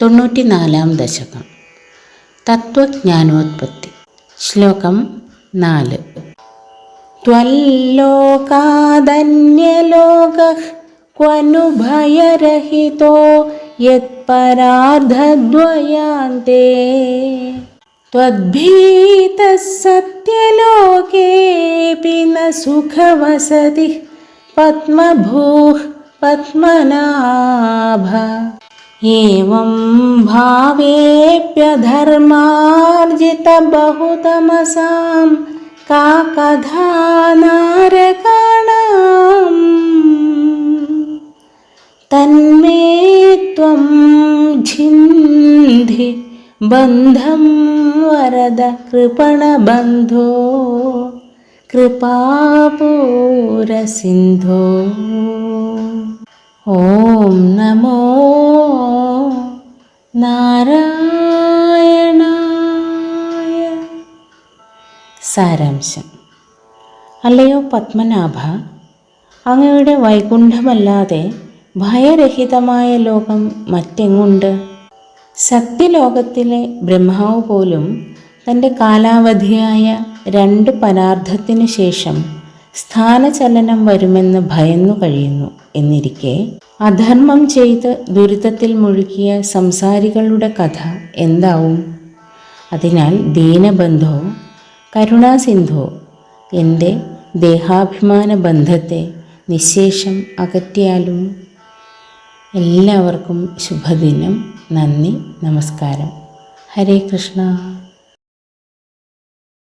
തൊണ്ണൂറ്റിനാലാം ദശകം തത്വജ്ഞാനോത്പത്തി ശ്ലോകം നാല് त्वल्लोकादन्यलोकः क्वनु भयरहितो यत्परार्धद्वयान्ते त्वद्भीतः सत्यलोकेऽपि न सुखवसतिः पद्मभूः पद्मनाभ एवं भावेऽप्यधर्मार्जितबहुतमसां कथा नारकाणाम् तन्मे त्वं झिन्धि बन्धं वरद कृपणबन्धो कृपापूरसिन्धो। ॐ नमो നാരായണായ. സാരാംശം. അല്ലയോ പത്മനാഭ അങ്ങയുടെ വൈകുണ്ഠമല്ലാതെ ഭയരഹിതമായ ലോകം മറ്റെങ്ങുണ്ട്? സത്യലോകത്തിലെ ബ്രഹ്മാവ് പോലും തന്റെ കാലാവധിയായ രണ്ട് പരാർത്ഥത്തിനു ശേഷം സ്ഥാനചലനം വരുമെന്ന് ഭയന്നു കഴിയുന്നു എന്നിരിക്കെ അധർമ്മം ചെയ്ത് ദുരിതത്തിൽ മുഴുകിയ സംസാരികളുടെ കഥ എന്താവും? അതിനാൽ ദീനബന്ധോ കരുണാസിന്ധോ എന്റെ ദേഹാഭിമാന ബന്ധത്തെ നിശേഷം അകറ്റിയാലും? എല്ലാവർക്കും ശുഭദിനം. നന്ദി. നമസ്കാരം. ഹരേ കൃഷ്ണ.